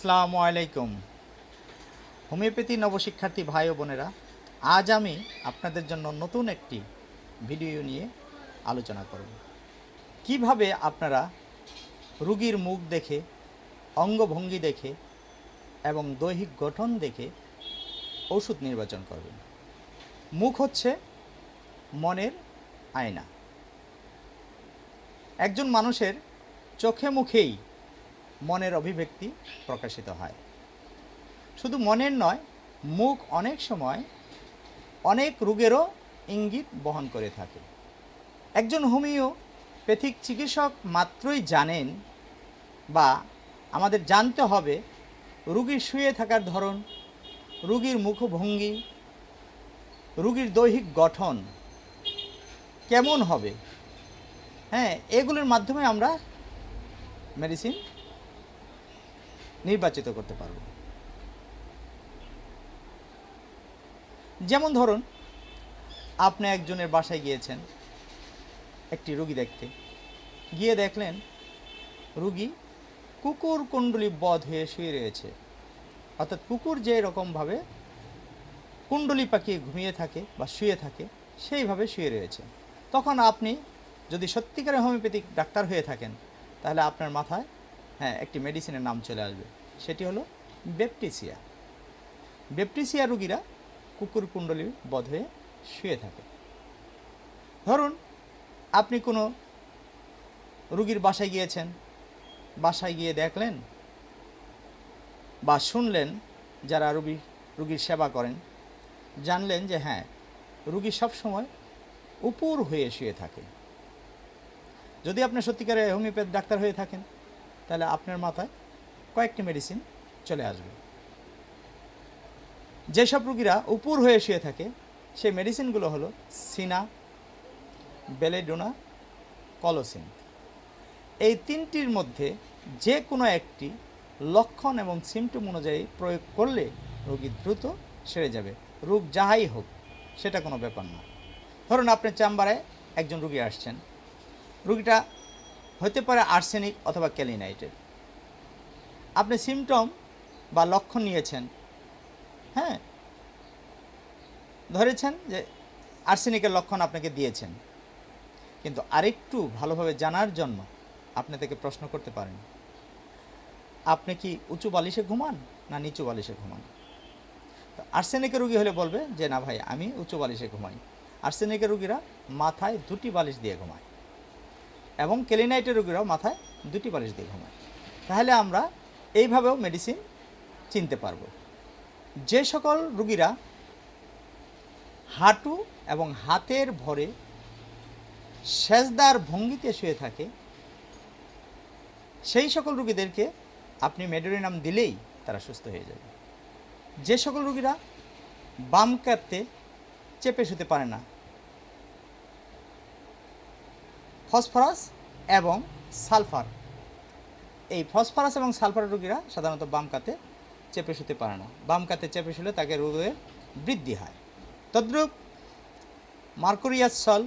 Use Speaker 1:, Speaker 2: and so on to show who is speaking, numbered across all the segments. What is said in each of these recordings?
Speaker 1: আসসালামু আলাইকুম। হোমিওপ্যাথি নবশিক্ষার্থী ভাই ও বোনেরা, আজ আমি আপনাদের জন্য নতুন একটি ভিডিও নিয়ে আলোচনা করব। কীভাবে আপনারা রুগীর মুখ দেখে, অঙ্গভঙ্গি দেখে এবং দৈহিক গঠন দেখে ওষুধ নির্বাচন করবেন। মুখ হচ্ছে মনের আয়না। একজন মানুষের চোখে মুখেই মনের অভিব্যক্তি প্রকাশিত হয়। শুধু মনের নয়, মুখ অনেক সময় অনেক রোগেরও ইঙ্গিত বহন করে থাকে। একজন হোমিওপ্যাথিক চিকিৎসক মাত্রই জানেন বা আমাদের জানতে হবে রুগীর শুয়ে থাকার ধরন, রুগীর মুখভঙ্গি, রুগীর দৈহিক গঠন কেমন হবে? হ্যাঁ এগুলোর মাধ্যমে আমরা মেডিসিন নির্বাচিত করতে পারব। যেমন ধরুন, আপনি একজনের বাসায় গিয়েছেন, একটি রুগী দেখতে। গিয়ে দেখলেন, রুগী কুকুর কুণ্ডলি বধ হয়ে শুয়ে রয়েছে। অর্থাৎ কুকুর যে রকমভাবে কুণ্ডলি পাকিয়ে ঘুমিয়ে থাকে বা শুয়ে থাকে, সেইভাবে শুয়ে রয়েছে। তখন আপনি যদি সত্যিকারের হোমিওপ্যাথিক ডাক্তার হয়ে থাকেন, তাহলে আপনার মাথায় হ্যাঁ একটি মেডিসিনের নাম চলে আসবে। সেটি হলো বেপটিসিয়া বেপটিসিয়া রুগীরা কুকুর কুণ্ডলী বধ হয়ে শুয়ে থাকে। ধরুন, আপনি কোনো রুগীর বাসায় গিয়েছেন, বাসায় গিয়ে দেখলেন বা শুনলেন যারা রুগী, রুগীর সেবা করেন, জানলেন যে হ্যাঁ রুগী সবসময় উপুর হয়ে শুয়ে থাকে। যদি আপনি সত্যিকারে হোমিওপ্যাথ ডাক্তার হয়ে থাকেন তাহলে আপনার মাথায় কয়েকটি মেডিসিন চলে আসবে। যেসব রুগীরা উপুর হয়ে শুয়ে থাকে, সেই মেডিসিনগুলো হলো সিনা, বেলেডোনা, কলোসিন। এই তিনটির মধ্যে যে কোনো একটি লক্ষণ এবং সিমটম অনুযায়ী প্রয়োগ করলে রোগী দ্রুত সেরে যাবে। রোগ যাহাই হোক, সেটা কোনো ব্যাপার না। ধরুন আপনার চেম্বারে একজন রুগী আসছেন। রুগীটা হতে পারে আর্সেনিক অথবা ক্যালিনাইটের আপনি সিমটম বা লক্ষণ নিয়েছেন হ্যাঁ? ধরেছেন যে আর্সেনিকের লক্ষণ আপনাকে দিয়েছেন। কিন্তু আরেকটু ভালোভাবে জানার জন্য আপনি থেকে প্রশ্ন করতে পারেন। আপনি কি উঁচু বালিশে ঘুমান না নিচু বালিশে ঘুমান? তো আর্সেনিকের রুগী হলে বলবে যে, না ভাই, আমি উঁচু বালিশে ঘুমাই। আর্সেনিকের রুগীরা মাথায় দুটি বালিশ দিয়ে ঘুমায়। এবং কেলিনাইটের রোগীরাও মাথায় দুটি বালিশ দিয়ে ঘুমায়। তাহলে আমরা এইভাবেও মেডিসিন চিনতে পারব। যে সকল রুগীরা হাঁটু এবং হাতের ভরে সেজদার ভঙ্গিতে শুয়ে থাকে, সেই সকল রুগীদেরকে আপনি মেডোরিনাম দিলেই তারা সুস্থ হয়ে যাবে। যে সকল রুগীরা বাম কাতে চেপে শুতে পারে না ফসফরাস এবং সালফার। এই ফসফরাস এবং সালফার রোগীরা সাধারণত বাম কাতে চেপে শুতে পারে না। বাম কাতে চেপে শুলে তাকে রোগের বৃদ্ধি হয়। তদ্রূপ মার্কুরিয়াস সল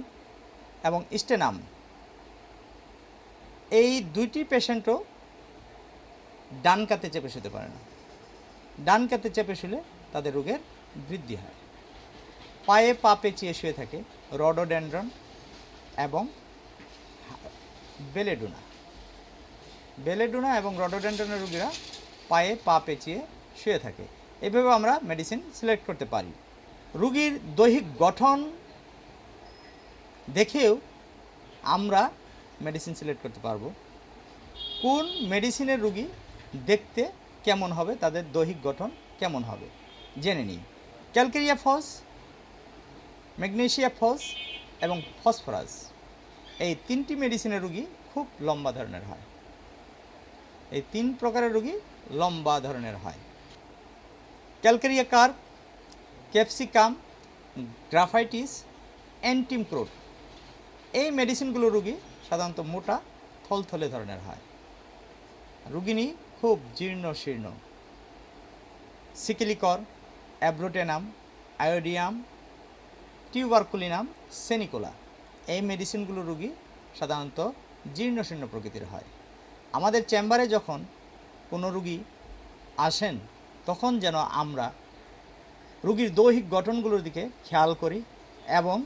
Speaker 1: এবং স্টেনাম, এই দুইটি পেশেন্টও ডান কাতে চেপে শুতে পারে না। ডান কাতে চেপে শুলে তাদের রোগের বৃদ্ধি হয়। পায়ে পা পেঁচিয়ে শুয়ে থাকে রডোডেন্ড্রন এবং বেলেডোনা। বেলেডোনা এবং রডোডেন্ড্রনের রোগীরা পায়ে পা পেঁচিয়ে শুয়ে থাকে। এভাবে আমরা মেডিসিন সিলেক্ট করতে পারি। রুগীর দৈহিক গঠন দেখেও আমরা মেডিসিন সিলেক্ট করতে পারব। কোন মেডিসিনের রুগী দেখতে কেমন হবে, তাদের দৈহিক গঠন কেমন হবে, জেনে নিই। ক্যালকেরিয়া ফস, ম্যাগনেশিয়া ফস এবং ফসফরাস। এই তিনটি মেডিসিনের রুগী খুব লম্বা ধরনের হয়। এই তিন প্রকারের রুগী লম্বা ধরনের হয়। ক্যালকেরিয়া কার্প ক্যাপসিকাম, গ্রাফাইটিস, অ্যান্টিমক্রোট। এই মেডিসিনগুলো রুগী সাধারণত মোটা, থলথলে ধরনের হয়। রুগিনী খুব জীর্ণ শীর্ণ। সিকিলিকর, অ্যাব্রোটেনাম, আয়োডিয়াম, টিউবারকুলিনাম, সেনিকোলা। এই মেডিসিনগুলো রুগী সাধারণত জীর্ণ শীর্ণ প্রকৃতির হয়। আমাদের চেম্বারে যখন কোনো রুগী আসেন, তখন যেন আমরা রুগীর দৈহিক গঠনগুলোর দিকে খেয়াল করি এবং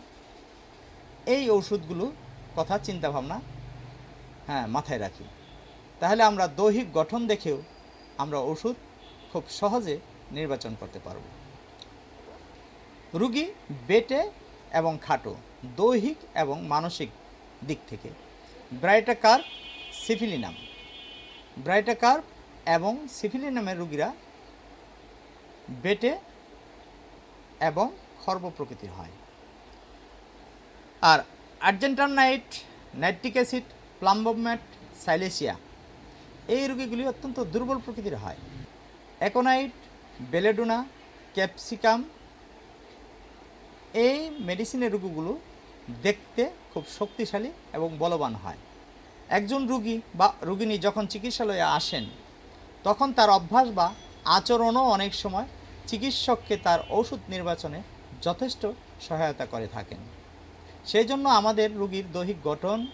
Speaker 1: এই ওষুধগুলো কথা চিন্তা ভাবনা হ্যাঁ মাথায় রাখি। তাহলে আমরা দৈহিক গঠন দেখেও আমরা ওষুধ খুব সহজে নির্বাচন করতে পারব। রুগী বেটে এবং খাটো, দৈহিক এবং মানসিক দিক থেকে। ব্রাইটাকার সিফিলিনাম। ব্রাইটাকার এবং সিফিলিনামের রুগীরা বেটে এবং খর্ব প্রকৃতির হয়। আর আর্জেন্টানাইট নাইট্রিক অ্যাসিড, প্লাম্বোম্যাট, সাইলেসিয়া, এই রোগীগুলি অত্যন্ত দুর্বল প্রকৃতির হয়। অ্যাকোনাইট, বেলেডোনা, ক্যাপসিকাম, এই মেডিসিনের রোগীগুলো দেখতে খুব শক্তিশালী এবং বলবান হয়। একজন রুগী বা রুগিনী যখন চিকিৎসালয়ে আসেন, তখন তার অভ্যাস বা আচরণও অনেক সময় চিকিৎসককে তার ওষুধ নির্বাচনে যথেষ্ট সহায়তা করে থাকেন। সেই জন্য আমাদের রুগীর দৈহিক গঠন,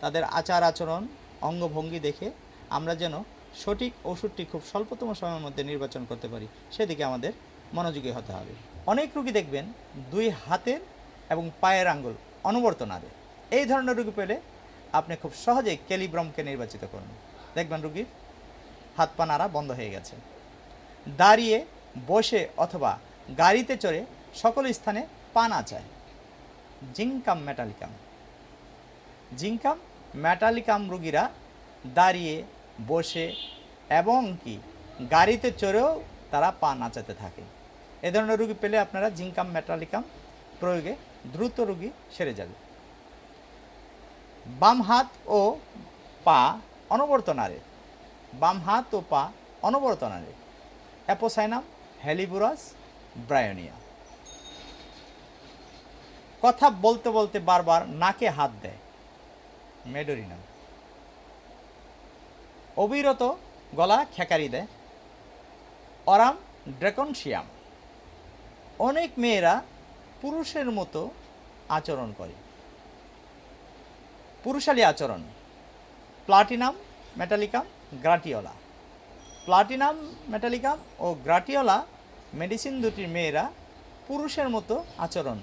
Speaker 1: তাদের আচার আচরণ, অঙ্গভঙ্গি দেখে আমরা যেন সঠিক ওষুধটি খুব স্বল্পতম সময়ের মধ্যে নির্বাচন করতে পারি, সেদিকে আমাদের মনোযোগী হতে হবে। অনেক রুগী দেখবেন দুই হাতের এবং পায়ের আঙ্গুল অনবর্ত নাড়ে এই ধরনের রুগী পেলে আপনি খুব সহজেই ক্যালিব্রমকে নির্বাচিত করুন। দেখবেন রুগীর হাত পা নাড়া বন্ধ হয়ে গেছে। দাঁড়িয়ে, বসে অথবা গাড়িতে চড়ে সকল স্থানে পা নাচায় জিঙ্কাম মেটালিকাম। জিঙ্কাম মেটালিকাম রুগীরা দাঁড়িয়ে, বসে এবং কি গাড়িতে চড়েও তারা পা নাচাতে থাকে। এ ধরনের রুগী পেলে আপনারা জিঙ্কাম মেটালিকাম প্রয়োগে দ্রুত রুগী সেরে যাবে। বাম হাত ও পা অনবরত নাড়ে। বাম হাত ও পা অনবরত নাড়ে। Apocynum, helleborus, bryonia. কথা বলতে বলতে বারবার নাকে হাত দেয়। মেডোরিনাম। অবিরত গলা খেকারি দেয়। Arum, dracontium. অনেক মেয়েরা পুরুষের মতো আচরণ করে। পুরুষালী আচরণ। Platinum, metallicum, gratiola. Platinum, metallicum ও গ্রাটিওলা মেডিসিন দুটির মেয়েরা পুরুষের মতো আচরণ,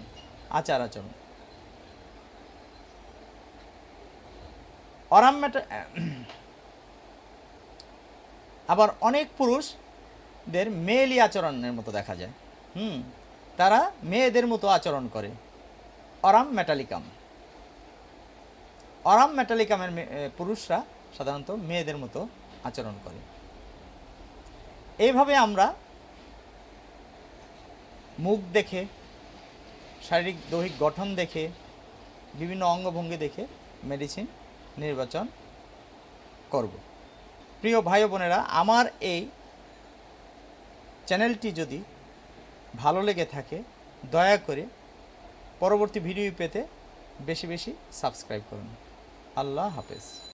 Speaker 1: আচার আচরণ। অরাম আবার অনেক পুরুষদের মেয়েলি আচরণের মতো দেখা যায়। হুম? তারা মেয়েদের মতো আচরণ করে। Aurum metallicum. অরাম মেটালিকামের পুরুষরা সাধারণত মেয়েদের মতো আচরণ করে। এইভাবে আমরা মুখ দেখে, শারীরিক দৈহিক গঠন দেখে, বিভিন্ন অঙ্গভঙ্গি দেখে মেডিসিন নির্বাচন করব। প্রিয় ভাই বোনেরা, আমার এই চ্যানেলটি যদি ভালো লেগে থাকে দয়া করে পরবর্তী ভিডিও পেতে বেশি বেশি সাবস্ক্রাইব করুন। আল্লাহ হাফেজ।